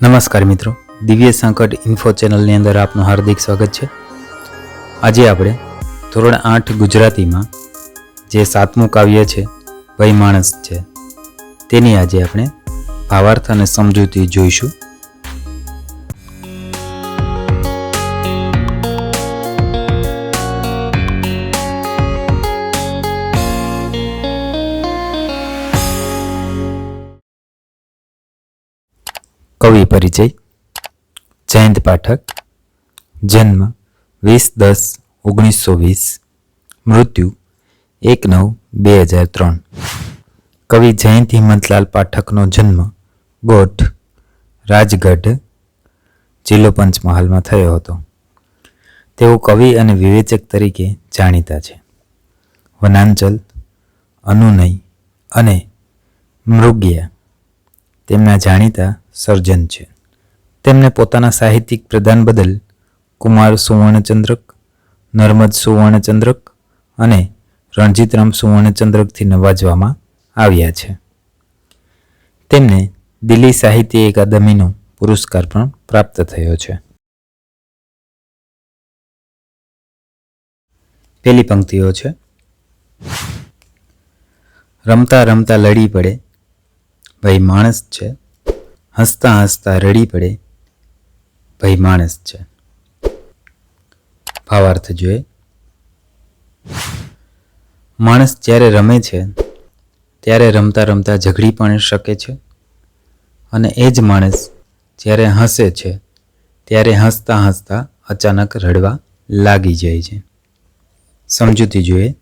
નમસ્કાર મિત્રો. દિવ્ય સંકટ ઇન્ફો ચેનલની અંદર આપનું હાર્દિક સ્વાગત છે. આજે આપણે ધોરણ આઠ ગુજરાતીમાં જે સાતમું કાવ્ય છે ભય માણસ છે, તેની આજે આપણે ભાવાર્થ અને સમજૂતી જોઈશું. કવિ પરિચય જયંત પાઠક, જન્મ વીસ દસ ઓગણીસો વીસ, મૃત્યુ એક નવ બે હજાર ત્રણ. કવિ જયંત હિંમતલાલ પાઠકનો જન્મ ગોઠ, રાજગઢ, જિલ્લો પંચમહાલમાં થયો હતો. તેઓ કવિ અને વિવેચક તરીકે જાણીતા છે. વનાંચલ, અનુનય અને મૃગ્યા તેમના જાણીતા સર્જન છે. તેમને પોતાના સાહિત્યિક પ્રદાન બદલ કુમાર સુવર્ણચંદ્રક, નર્મદ સુવર્ણચંદ્રક અને રણજીતરામ સુવર્ણચંદ્રકથી નવાજવામાં આવ્યા છે. તેમને દિલ્હી સાહિત્ય એકાદમીનો પુરસ્કાર પણ પ્રાપ્ત થયો છે. પેલી પંક્તિઓ છે. રમતા રમતા લડી પડે. ભાઈ માણસ છે. હસતા હસતા રડી પડે. ભાઈ માણસ છે. ભાવાર્થ જોઈએ માણસ જ્યારે રમે છે, ત્યારે રમતા રમતા ઝઘડી પણ શકે છે. અને એ જ માણસ જ્યારે હસે છે, ત્યારે હસતા હસતા અચાનક રડવા લાગી જાય છે. સમજૂતી જોઈએ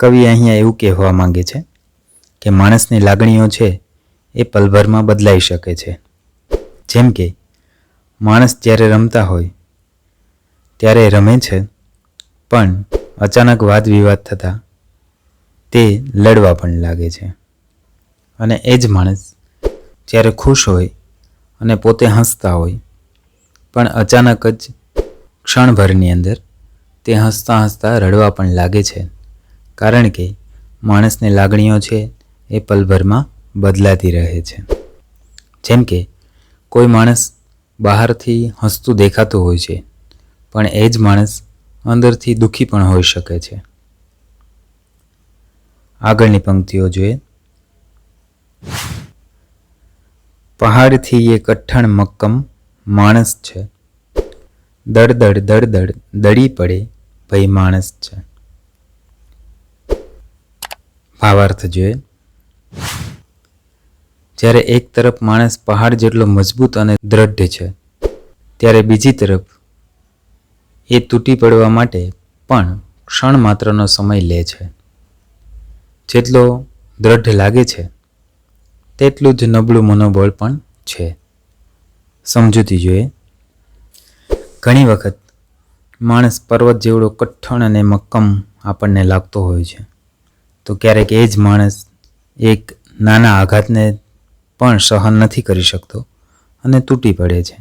કવિ અહીંયા એવું કહેવા માંગે છે કે માણસની લાગણીઓ છે એ પલભરમાં બદલાઈ શકે છે. જેમ કે, માણસ જ્યારે રમતા હોય, ત્યારે રમે છે, પણ અચાનક વાદ વિવાદ થતાં તે લડવા પણ લાગે છે. અને એ જ માણસ જ્યારે ખુશ હોય અને પોતે હસતા હોય, પણ અચાનક જ ક્ષણભરની અંદર તે હસતા હસતા રડવા પણ લાગે છે. કારણ કે, માણસની લાગણીઓ છે એ પલભરમાં બદલાતી રહે છે. જેમ કે, કોઈ માણસ બહારથી હસતું દેખાતું હોય છે, પણ એ જ માણસ અંદરથી દુઃખી પણ હોઈ શકે છે. આગળની પંક્તિઓ જોઈએ. પહાડથી એ કઠણ મક્કમ માણસ છે. દળદળ દળદળ દડી પડે ભઈ માણસ છે. ભાવાર્થ જોઈએ. જ્યારે એક તરફ માણસ પહાડ જેટલો મજબૂત અને દ્રઢ છે, ત્યારે બીજી તરફ એ તૂટી પડવા માટે પણ ક્ષણ માત્રનો સમય લે છે. જેટલો દ્રઢ લાગે છે, તેટલું જ નબળું મનોબળ પણ છે. સમજૂતી જોઈએ ઘણી વખત માણસ પર્વત જેવડો કઠણ અને મક્કમ આપણને લાગતો હોય છે. તો ક્યારેક એ જ માણસ એક નાના આઘાતને પણ સહન નથી કરી શકતો અને તૂટી પડે છે.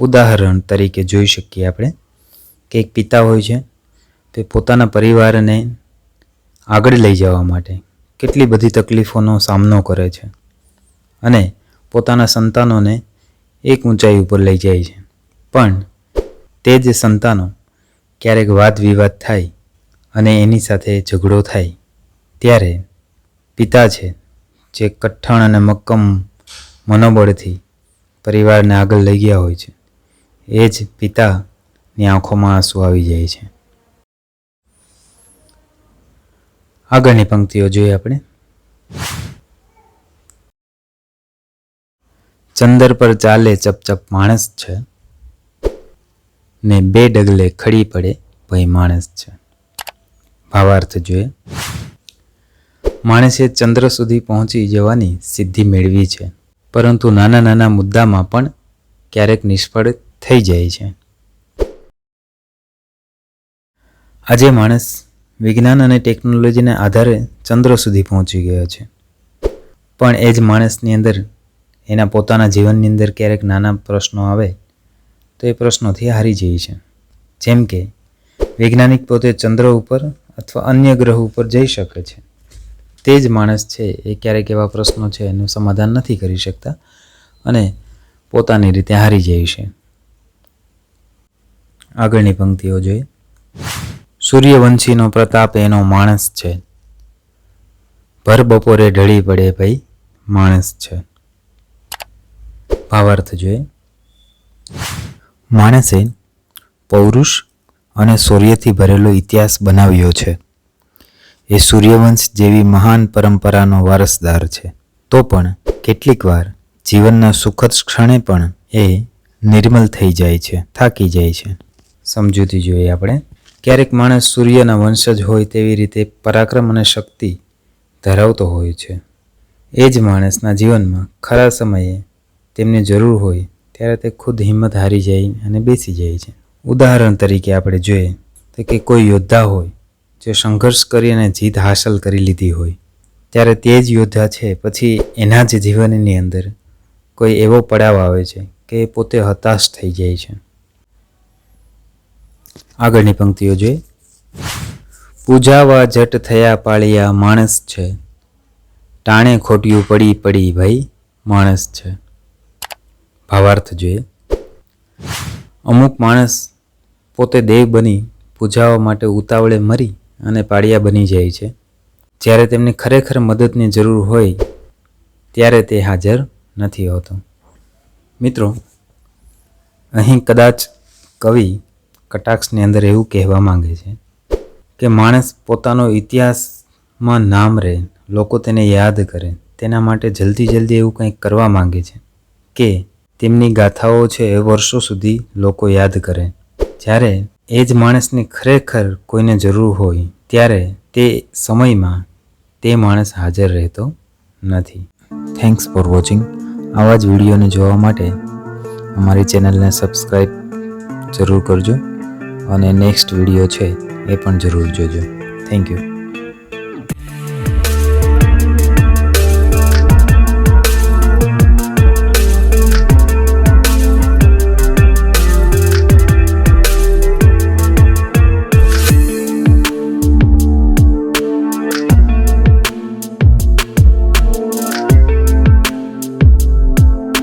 ઉદાહરણ તરીકે જોઈ શકીએ આપણે કે એક પિતા હોય છે, તે પોતાના પરિવારને આગળ લઈ જવા માટે કેટલી બધી તકલીફોનો સામનો કરે છે અને પોતાના સંતાનોને એક ઊંચાઈ ઉપર લઈ જાય છે. પણ તે જ સંતાનો ક્યારેક વાદ વિવાદ થાય અને એની સાથે ઝઘડો થાય, ત્યારે પિતા છે જે કઠણ અને મક્કમ મનોબળથી પરિવારને આગળ લઈ ગયા હોય છે. એ જ પિતાની આંખોમાં આંસુ આવી જાય છે. આગળની પંક્તિઓ જોઈએ આપણે. ચંદર પર ચાલે ચપચપ માણસ છે ને બે ડગલે ખડી પડે ભઈ માણસ છે. ભાવાર્થ જોઈએ. માણસે ચંદ્ર સુધી પહોંચી જવાની સિદ્ધિ મેળવી છે. પરંતુ નાના નાના મુદ્દામાં પણ ક્યારેક નિષ્ફળ થઈ જાય છે. આજે માણસ વિજ્ઞાન અને ટેકનોલોજીના આધારે ચંદ્ર સુધી પહોંચી ગયો છે. પણ એ જ માણસની અંદર, એના પોતાના જીવનની અંદર ક્યારેક નાના પ્રશ્નો આવે, તો એ પ્રશ્નોથી હારી જાય છે. જેમ કે, વૈજ્ઞાનિક પોતે ચંદ્ર ઉપર અથવા અન્ય ગ્રહ ઉપર જઈ શકે છે. તે જ માણસ છે, એ ક્યારેક એવા પ્રશ્નો છે, એનું સમાધાન નથી કરી શકતા અને પોતાની રીતે હારી જાય છે. આગળની પંક્તિઓ જોઈએ. સૂર્યવંશીનો પ્રતાપ એનો માણસ છે. ભર બપોરે ઢળી પડે ભાઈ માણસ છે. ભાવાર્થ જોઈએ. માણસે પૌરુષ અને શૌર્યથી ભરેલો ઇતિહાસ બનાવ્યો છે. એ સૂર્યવંશ જેવી મહાન પરંપરાનો વારસદાર છે. તો પણ કેટલીકવાર જીવનના સુખદ ક્ષણે પણ એ નિર્મલ થઈ જાય છે, થાકી જાય છે. સમજૂતી જોઈએ આપણે. ક્યારેક માણસ સૂર્યના વંશજ હોય તેવી રીતે પરાક્રમ અને શક્તિ ધરાવતો હોય છે. એ જ માણસના જીવનમાં ખરા સમયે તેમને જરૂર હોય ત્યારે તે ખુદ હિંમત હારી જાય અને બેસી જાય છે. ઉદાહરણ તરીકે આપણે જોઈએ તો કે કોઈ યોદ્ધા હોય જે સંઘર્ષ કરી અને જીત હાંસલ કરી લીધી હોય, ત્યારે તે જ યોદ્ધા છે. પછી એના જ જીવનની અંદર કોઈ એવો પડાવ આવે છે કે પોતે હતાશ થઈ જાય છે. આગળની પંક્તિઓ જોઈએ પૂજાવા જટ થયા પાળિયા માણસ છે. ટાણે ખોટિયું પડી પડી ભાઈ માણસ છે. ભાવાર્થ જોઈએ અમુક માણસ પોતે દેવ બની પૂજાવા માટે ઉતાવળે મરી અને પાળિયા બની જાય છે. જ્યારે તેમને ખરેખર મદદની જરૂર હોય, ત્યારે તે હાજર નથી હોતો. મિત્રો, અહીં કદાચ કવિ કટાક્ષની અંદર એવું કહેવા માંગે છે કે માણસ પોતાનો ઇતિહાસમાં નામ રહે, લોકો તેને યાદ કરે, તેના માટે જલ્દી જલ્દી એવું કંઈક કરવા માંગે છે કે તેમની ગાથાઓ છે એ વર્ષો સુધી લોકો યાદ કરે. જ્યારે એ જ માણસની ખરેખર કોઈને જરૂર હોય ત્યારે તે સમયમાં તે માણસ હાજર રહેતો નથી. થેન્ક્સ ફોર વોચિંગ આવા જ વિડીયોને જોવા માટે અમારી ચેનલને સબસ્ક્રાઈબ જરૂર કરજો અને નેક્સ્ટ વીડિયો છે એ પણ જરૂર જોજો. Thank you